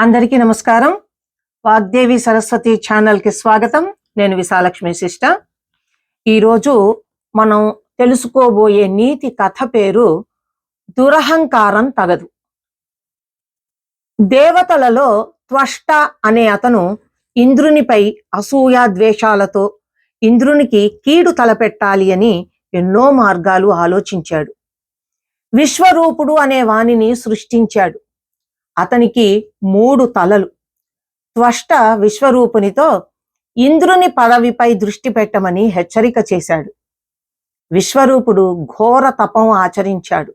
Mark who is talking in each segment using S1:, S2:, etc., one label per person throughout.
S1: అందరికీ నమస్కారం. వాగ్దేవి సరస్వతి ఛానల్కి స్వాగతం. నేను విశాలక్ష్మి శిష్ట. ఈరోజు మనం తెలుసుకోబోయే నీతి కథ పేరు దురహంకారం తగదు. దేవతలలో త్వష్ట అనే అతను ఇంద్రునిపై అసూయ ద్వేషాలతో ఇంద్రునికి కీడు తలపెట్టాలి అని ఎన్నో మార్గాలు ఆలోచించాడు. విశ్వరూపుడు అనే వాణిని సృష్టించాడు. అతనికి మూడు తలలు. త్వష్ట విశ్వరూపునితో ఇంద్రుని పదవిపై దృష్టి పెట్టమని హెచ్చరిక చేశాడు. విశ్వరూపుడు ఘోర తపం ఆచరించాడు.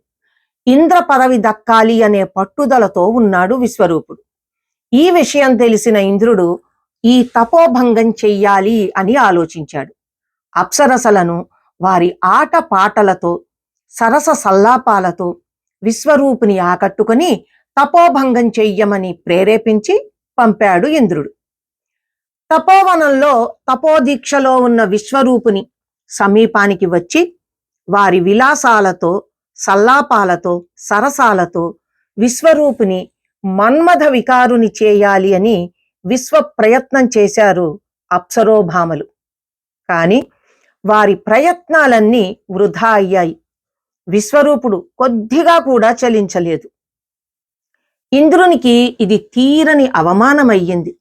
S1: ఇంద్ర పదవి దక్కాలి అనే పట్టుదలతో ఉన్నాడు విశ్వరూపుడు. ఈ విషయం తెలిసిన ఇంద్రుడు ఈ తపోభంగం చెయ్యాలి అని ఆలోచించాడు. అప్సరసలను వారి ఆట పాటలతో సరస సల్లాపాలతో విశ్వరూపుని ఆకట్టుకొని తపోభంగం చెయ్యమని ప్రేరేపించి పంపాడు ఇంద్రుడు. తపోవనంలో తపోదీక్షలో ఉన్న విశ్వరూపుని సమీపానికి వచ్చి వారి విలాసాలతో సల్లాపాలతో సరసాలతో విశ్వరూపుని మన్మథ వికారుని చేయాలి అని విశ్వ ప్రయత్నం చేశారు అప్సరోభామలు. కానీ వారి ప్రయత్నాలన్నీ వృధా అయ్యాయి. విశ్వరూపుడు కొద్దిగా కూడా చలించలేదు. ఇంద్రునికి ఇది తీరని అవమానమయ్యింది.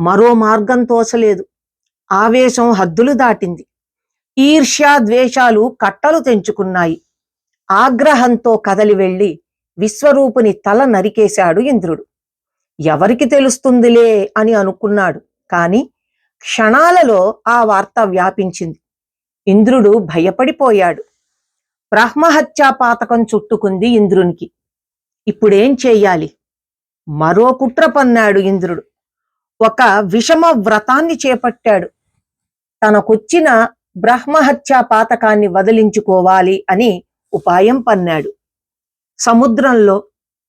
S1: మరో మార్గం తోచలేదు. ఆవేశం హద్దులు దాటింది. ఈర్ష్యా ద్వేషాలు కట్టలు తెంచుకున్నాయి. ఆగ్రహంతో కదలి వెళ్ళి విశ్వరూపుని తల నరికేశాడు ఇంద్రుడు. ఎవరికి తెలుస్తుందిలే అని అనుకున్నాడు. కాని క్షణాలలో ఆ వార్త వ్యాపించింది. ఇంద్రుడు భయపడిపోయాడు. బ్రహ్మహత్యా పాతకం చుట్టుకుంది ఇంద్రునికి. ఇప్పుడేం చేయాలి? మరో కుట్ర పన్నాడు ఇంద్రుడు. ఒక విషమ వ్రతాన్ని చేపట్టాడు. తనకొచ్చిన బ్రహ్మహత్యా పాతకాన్ని వదిలించుకోవాలి అని ఉపాయం పన్నాడు. సముద్రంలో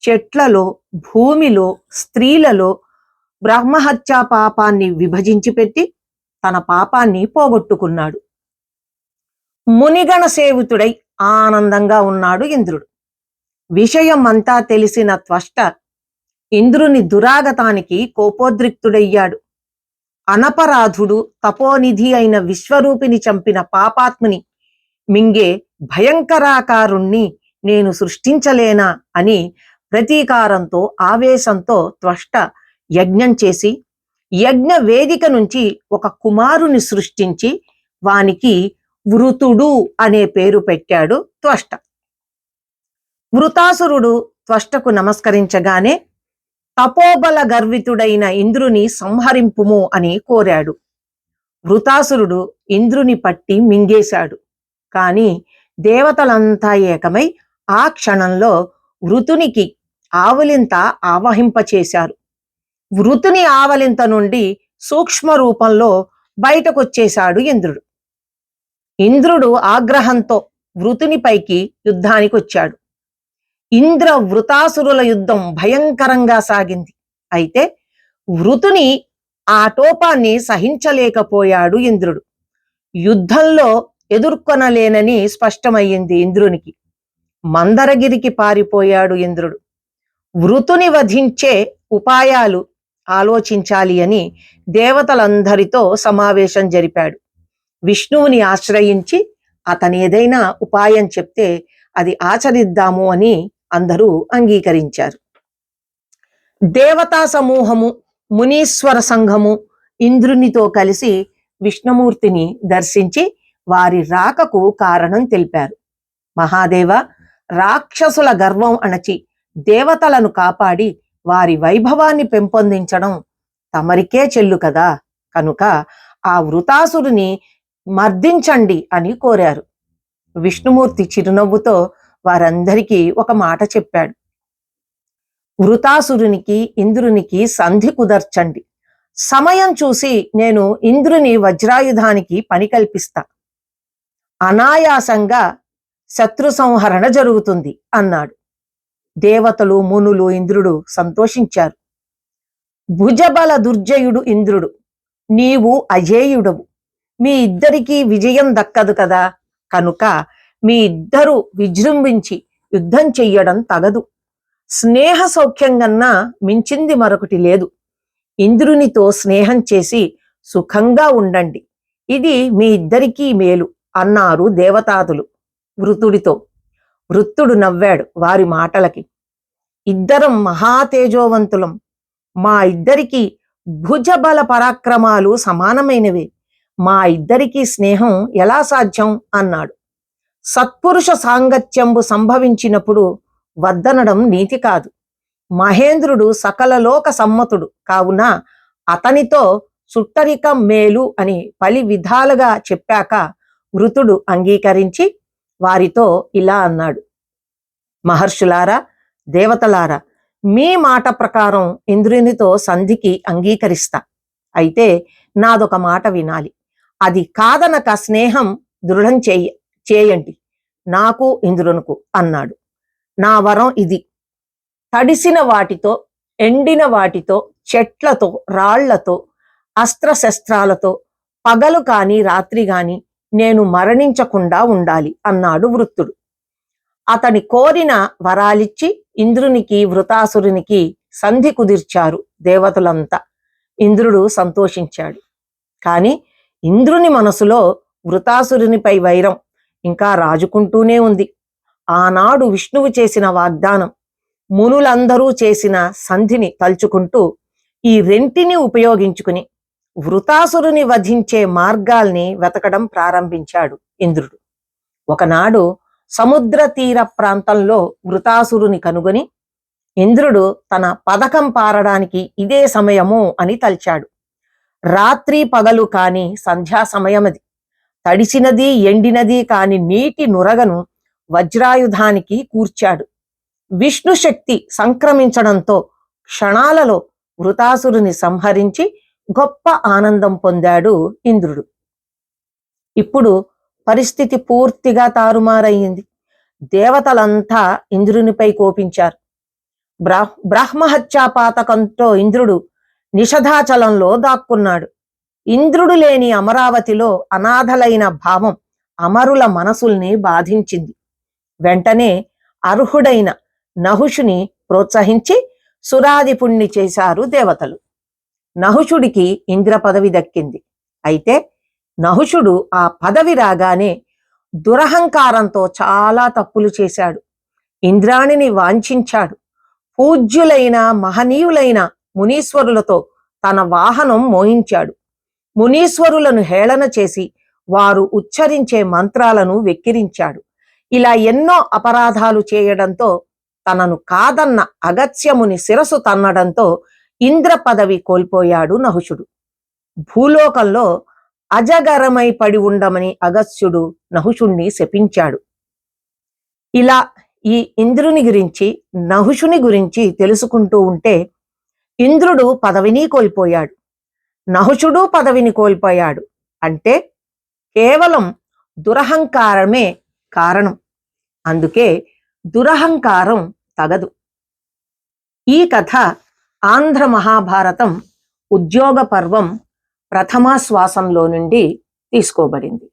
S1: చెట్లలో భూమిలో స్త్రీలలో బ్రహ్మహత్యా పాపాన్ని విభజించి పెట్టి తన పాపాన్ని పోగొట్టుకున్నాడు. మునిగణ సేవితుడై ఆనందంగా ఉన్నాడు ఇంద్రుడు. విషయం అంతా తెలిసిన త్వష్ట ఇంద్రుని దురాగతానికి కోపోద్రిక్తుడయ్యాడు. అనపరాధుడు తపోనిధి అయిన విశ్వరూపిని చంపిన పాపాత్ముని మింగే భయంకరాకారుణ్ణి నేను సృష్టించలేనా అని ప్రతీకారంతో ఆవేశంతో త్వష్ట యజ్ఞం చేసి యజ్ఞ వేదిక నుంచి ఒక కుమారుని సృష్టించి వానికి వృతుడు అనే పేరు పెట్టాడు త్వష్ట. వృతాసురుడు త్వష్టకు నమస్కరించగానే తపోబల గర్వితుడైన ఇంద్రుని సంహరింపుము అని కోరాడు. వృతాసురుడు ఇంద్రుని పట్టి మింగేశాడు. కాని దేవతలంతా ఏకమై ఆ క్షణంలో వృతునికి ఆవలింత ఆవహింపచేశారు. వృతుని ఆవలింత నుండి సూక్ష్మ రూపంలో బయటకొచ్చేశాడు ఇంద్రుడు. ఇంద్రుడు ఆగ్రహంతో వృతునిపైకి యుద్ధానికి వచ్చాడు ఇంద్ర వృతాసురుల యుద్ధం భయంకరంగా సాగింది. అయితే వృతుని ఆ టోపాన్ని సహించలేకపోయాడు ఇంద్రుడు. యుద్ధంలో ఎదుర్కొనలేనని స్పష్టమయ్యింది ఇంద్రునికి. మందరగిరికి పారిపోయాడు ఇంద్రుడు. వృతుని వధించే ఉపాయాలు ఆలోచించాలి అని దేవతలందరితో సమావేశం జరిపాడు. విష్ణువుని ఆశ్రయించి అతని ఏదైనా ఉపాయం చెప్తే అది ఆచరిద్దాము అని అందరూ అంగీకరించారు. దేవతా సమూహము మునీశ్వర సంఘము ఇంద్రునితో కలిసి విష్ణుమూర్తిని దర్శించి వారి రాకకు కారణం తెలిపారు. మహాదేవ రాక్షసుల గర్వం అణచి దేవతలను కాపాడి వారి వైభవాన్ని పెంపొందించడం తమరికే చెల్లు కదా. కనుక ఆ వృతాసురుని మర్దించండి అని కోరారు. విష్ణుమూర్తి చిరునవ్వుతో వారందరికీ ఒక మాట చెప్పాడు. వృతాసురునికి ఇంద్రునికి సంధి కుదర్చండి. సమయం చూసి నేను ఇంద్రుని వజ్రాయుధానికి పని కల్పిస్తా. అనాయాసంగా శత్రు సంహరణ జరుగుతుంది అన్నాడు. దేవతలు మునులు ఇంద్రుడు సంతోషించారు. భుజబల దుర్జయుడు ఇంద్రుడు నీవు అజేయుడవు. మీ ఇద్దరికీ విజయం దక్కదు కదా. కనుక మీ ఇద్దరు విజృంభించి యుద్ధం చెయ్యడం తగదు. స్నేహ సౌఖ్యం కన్నా మించింది మరొకటి లేదు. ఇంద్రునితో స్నేహం చేసి సుఖంగా ఉండండి. ఇది మీ ఇద్దరికీ మేలు అన్నారు దేవతాదులు వృతుడితో. వృత్తుడు నవ్వాడు వారి మాటలకి. ఇద్దరం మహాతేజోవంతులం. మా ఇద్దరికి భుజబల పరాక్రమాలు సమానమైనవి. మా ఇద్దరికీ స్నేహం ఎలా సాధ్యం? అన్నాడు. సత్పురుష సాంగత్యంబు సంభవించినప్పుడు వద్దనడం నీతి కాదు. మహేంద్రుడు సకలలోక సమ్మతుడు కావున అతనితో సుట్టరికం మేలు అని పలి విధాలుగా చెప్పాక వృతుడు అంగీకరించి వారితో ఇలా అన్నాడు. మహర్షులారా దేవతలారా మీ మాట ప్రకారం ఇంద్రునితో సంధికి అంగీకరిస్తా. అయితే నాదొక మాట వినాలి. అది కాదనక స్నేహం దృఢం చెయ్య చేయండి. నాకు ఇంద్రునుకు అన్నాడు. నా వరం ఇది. తడిసిన వాటితో ఎండిన వాటితో చెట్లతో రాళ్ళతో అస్త్రశస్త్రాలతో పగలు కాని రాత్రి గాని నేను మరణించకుండా ఉండాలి అన్నాడు వృత్తుడు. అతని కోరిన వరాలిచ్చి ఇంద్రునికి వృతాసురునికి సంధి కుదిర్చారు దేవతలంతా. ఇంద్రుడు సంతోషించాడు. కాని ఇంద్రుని మనసులో వృతాసురునిపై వైరం ఇంకా రాజుకుంటూనే ఉంది. ఆనాడు విష్ణువు చేసిన వాగ్దానం మునులందరూ చేసిన సంధిని తలుచుకుంటూ ఈ రెంటిని ఉపయోగించుకుని వృతాసురుని వధించే మార్గాల్ని వెతకడం ప్రారంభించాడు ఇంద్రుడు. ఒకనాడు సముద్ర తీర ప్రాంతంలో వృతాసురుని కనుగొని ఇంద్రుడు తన పథకం పారడానికి ఇదే సమయము అని తలిచాడు. రాత్రి పగలు కాని సంధ్యా సమయమది. తడిసినది ఎండినది కాని నీటి నురగను వజ్రాయుధానికి కూర్చాడు. విష్ణు శక్తి సంక్రమించడంతో క్షణాలలో వృతాసురుని సంహరించి గొప్ప ఆనందం పొందాడు ఇంద్రుడు. ఇప్పుడు పరిస్థితి పూర్తిగా తారుమారయ్యింది. దేవతలంతా ఇంద్రునిపై కోపించారు. బ్రాహ్మ బ్రహ్మహత్యా ఇంద్రుడు నిషధాచలంలో దాక్కున్నాడు. ఇంద్రుడు లేని అమరావతిలో అనాథలైన భావం అమరుల మనసుల్ని బాధించింది. వెంటనే అర్హుడైన నహుషుని ప్రోత్సహించి సురాదిపుణ్ణి చేశారు దేవతలు. నహుషుడికి ఇంద్ర పదవి దక్కింది. అయితే నహుషుడు ఆ పదవి రాగానే దురహంకారంతో చాలా తప్పులు చేశాడు. ఇంద్రాణిని వాంఛించాడు. పూజ్యులైన మహనీయులైన మునీశ్వరులతో తన వాహనం మోహించాడు. మునీశ్వరులను హేళన చేసి వారు ఉచ్చరించే మంత్రాలను వెక్కిరించాడు. ఇలా ఎన్నో అపరాధాలు చేయడంతో తనను కాదన్న అగత్యముని శిరసు తన్నడంతో ఇంద్ర పదవి కోల్పోయాడు నహుషుడు. భూలోకంలో అజగరమై పడి ఉండమని అగస్యుడు నహుషుణ్ణి శపించాడు. ఇలా ఈ ఇంద్రుని గురించి నహుషుని గురించి తెలుసుకుంటూ ఉంటే ఇంద్రుడు పదవిని కోల్పోయాడు. నహుషుడు పదవిని కోల్పోయాడు. అంటే కేవలం దురహంకారమే కారణం. అందుకే దురహంకారం తగదు. ఈ కథ ఆంధ్ర మహాభారతం ఉద్యోగ పర్వం ప్రథమాశ్వాసంలో నుండి తీసుకోబడింది.